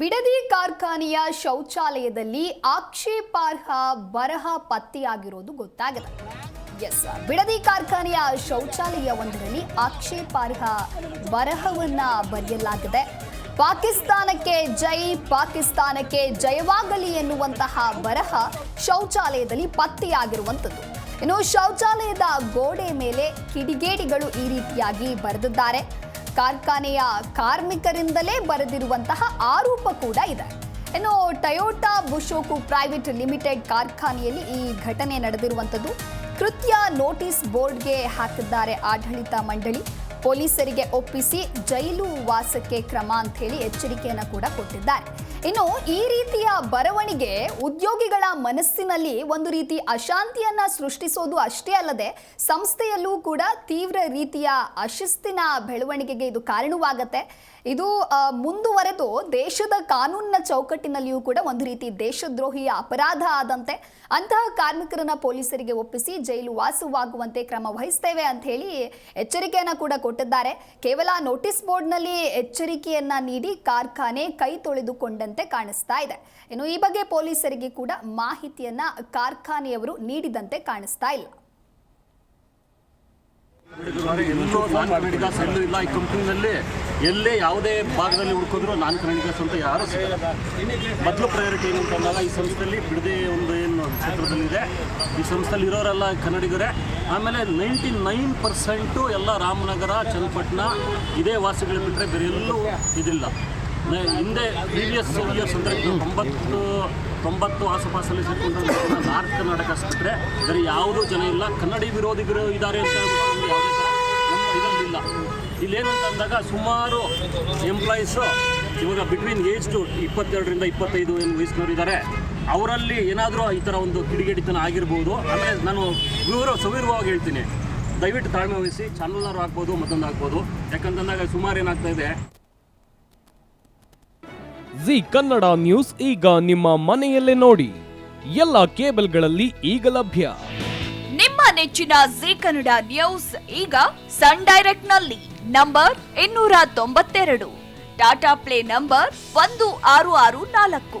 ಬಿಡದಿ ಕಾರ್ಖಾನೆಯ ಶೌಚಾಲಯದಲ್ಲಿ ಆಕ್ಷೇಪಾರ್ಹ ಬರಹ ಪತ್ತೆಯಾಗಿರೋದು ಗೊತ್ತಾಗಿದೆ. ಎಸ್ ಬಿಡದಿ ಕಾರ್ಖಾನೆಯ ಶೌಚಾಲಯ ಒಂದರಲ್ಲಿ ಆಕ್ಷೇಪಾರ್ಹ ಬರಹವನ್ನ ಬರೆಯಲಾಗಿದೆ. ಪಾಕಿಸ್ತಾನಕ್ಕೆ ಜೈ, ಪಾಕಿಸ್ತಾನಕ್ಕೆ ಜಯವಾಗಲಿ ಎನ್ನುವಂತಹ ಬರಹ ಶೌಚಾಲಯದಲ್ಲಿ ಪತ್ತೆಯಾಗಿರುವಂಥದ್ದು. ಇನ್ನು ಶೌಚಾಲಯದ ಗೋಡೆ ಮೇಲೆ ಕಿಡಿಗೇಡಿಗಳು ಈ ರೀತಿಯಾಗಿ ಬರೆದಿದ್ದಾರೆ. ಕಾರ್ಖಾನೆಯ ಕಾರ್ಮಿಕರಿಂದಲೇ ಬರೆದಿರುವಂತಹ ಆರೋಪ ಕೂಡ ಇದೆ. ಇನ್ನು ಟಯೋಟಾ ಬುಶೋಕು ಪ್ರೈವೇಟ್ ಲಿಮಿಟೆಡ್ ಕಾರ್ಖಾನೆಯಲ್ಲಿ ಈ ಘಟನೆ ನಡೆದಿರುವಂಥದ್ದು. ಕೃತ್ಯ ನೋಟಿಸ್ ಬೋರ್ಡ್ಗೆ ಹಾಕಿದ್ದಾರೆ ಆಡಳಿತ ಮಂಡಳಿ. ಪೊಲೀಸರಿಗೆ ಒಪ್ಪಿಸಿ ಜೈಲು ವಾಸಕ್ಕೆ ಕ್ರಮ ಅಂತ ಹೇಳಿ ಎಚ್ಚರಿಕೆಯನ್ನು ಕೂಡ ಕೊಟ್ಟಿದ್ದಾರೆ. ಇನ್ನು ಈ ರೀತಿಯ ಬರವಣಿಗೆ ಉದ್ಯೋಗಿಗಳ ಮನಸ್ಸಿನಲ್ಲಿ ಒಂದು ರೀತಿ ಅಶಾಂತಿಯನ್ನ ಸೃಷ್ಟಿಸೋದು ಅಷ್ಟೇ ಅಲ್ಲದೆ ಸಂಸ್ಥೆಯಲ್ಲೂ ಕೂಡ ತೀವ್ರ ರೀತಿಯ ಅಶಿಸ್ತಿನ ಬೆಳವಣಿಗೆಗೆ ಇದು ಕಾರಣವಾಗತ್ತೆ. ಇದು ಮುಂದುವರೆದು ದೇಶದ ಕಾನೂನಿನ ಚೌಕಟ್ಟಿನಲ್ಲಿಯೂ ಕೂಡ ಒಂದು ರೀತಿ ದೇಶದ್ರೋಹಿಯ ಅಪರಾಧ ಆದಂತೆ ಅಂತಹ ಕಾರ್ಮಿಕರನ್ನ ಪೊಲೀಸರಿಗೆ ಒಪ್ಪಿಸಿ ಜೈಲು ವಾಸವಾಗುವಂತೆ ಕ್ರಮ ವಹಿಸ್ತೇವೆ ಅಂತ ಹೇಳಿ ಎಚ್ಚರಿಕೆಯನ್ನು ಕೂಡ ಕೊಟ್ಟಿದ್ದಾರೆ. ಕೇವಲ ನೋಟಿಸ್ ಬೋರ್ಡ್ನಲ್ಲಿ ಎಚ್ಚರಿಕೆಯನ್ನ ನೀಡಿ ಕಾರ್ಖಾನೆ ಕೈ ತೊಳೆದುಕೊಂಡಂತೆ ಕಾಣಿಸ್ತಾ ಇದೆ. ಇನ್ನು ಈ ಬಗ್ಗೆ ಪೊಲೀಸರಿಗೆ ಕೂಡ ಮಾಹಿತಿಯನ್ನ ಕಾರ್ಖಾನೆಯವರು ನೀಡಿದಂತೆ ಕಾಣಿಸ್ತಾ ಇಲ್ಲ. ಎಲ್ಲೂ ಯಾವುದೇ ಭಾಗದಲ್ಲಿ ಹುಡ್ಕಿದ್ರು ನಾನ್ ಅಂತ ಯಾರು ಮೊದಲು ಪ್ರಯಾರಿಟಿ ಏನು ಅಂತಂದಾಗ ಈ ಸಂಸ್ಥೆಯಲ್ಲಿ ಬಿಡದೆ ಒಂದು ಕ್ಷೇತ್ರದಲ್ಲಿದೆ. ಈ ಸಂಸ್ಥೆಯಲ್ಲಿ ಇರೋರೆಲ್ಲ ಕನ್ನಡಿಗರೇ. ಆಮೇಲೆ ನೈಂಟಿ ನೈನ್ ಪರ್ಸೆಂಟು ಎಲ್ಲ ರಾಮನಗರ, ಚನ್ನಪಟ್ಟಣ ಇದೇ ವಾಸಿಗಳು ಬಿಟ್ಟರೆ ಬೇರೆ ಎಲ್ಲೂ ಇದಿಲ್ಲ. ಹಿಂದೆ ಪ್ರೀವಿಯಸ್ ಇಯರ್ಸ್ ಅಂದರೆ ತೊಂಬತ್ತು ತೊಂಬತ್ತು ಆಸುಪಾಸಲ್ಲಿ ಸೇರಿಕೊಂಡು ನಾರ್ತ್ ಕರ್ನಾಟಕ ಬಿಟ್ಟರೆ ಬೇರೆ ಯಾವುದೂ ಜನ ಇಲ್ಲ. ಕನ್ನಡಿ ವಿರೋಧಿಗರು ಇದ್ದಾರೆ ಅಂತ ಹೇಳ್ಬಿಟ್ಟು ಯಾವುದೇ ಇಲ್ಲೇನಂತ ಅಂದಾಗ ಸುಮಾರು ಎಂಪ್ಲಾಯೀಸು ಇವಾಗ ಬಿಟ್ವೀನ್ ಏಜ್ ಟು ಇಪ್ಪತ್ತೆರಡರಿಂದ ಇಪ್ಪತ್ತೈದು ಏನು ವಯಸ್ಸಿನವರು ಇದ್ದಾರೆ. ಅವರಲ್ಲಿ ಏನಾದರೂ ಈ ಥರ ಒಂದು ಕಿಡಿಗೇಡಿತನ ಆಗಿರ್ಬೋದು. ಆಮೇಲೆ ನಾನು ವಿವರ ಸವಿರವಾಗಿ ಹೇಳ್ತೀನಿ. ದಯವಿಟ್ಟು ತಾಳ್ಮೆ ವಹಿಸಿ ಚಾನಲ್ನವ್ರು ಆಗ್ಬೋದು ಮತ್ತೊಂದು ಆಗ್ಬೋದು. ಯಾಕಂತಂದಾಗ ಸುಮಾರು ಏನಾಗ್ತಾ ಇದೆ. ಜಿ ಕನ್ನಡ ನ್ಯೂಸ್ ಈಗ ನಿಮ್ಮ ಮನೆಯಲ್ಲೇ ನೋಡಿ. ಎಲ್ಲ ಕೇಬಲ್ಗಳಲ್ಲಿ ಈಗ ಲಭ್ಯ. ನಿಮ್ಮ ನೆಚ್ಚಿನ ಜಿ ಕನ್ನಡ ನ್ಯೂಸ್ ಈಗ ಸನ್ ಡೈರೆಕ್ಟ್ನಲ್ಲಿ ನಂಬರ್ ಇನ್ನೂರ ತೊಂಬತ್ತೆರಡು. ಟಾಟಾ ಪ್ಲೇ ನಂಬರ್ ಒಂದು ಆರು ಆರು ನಾಲ್ಕು.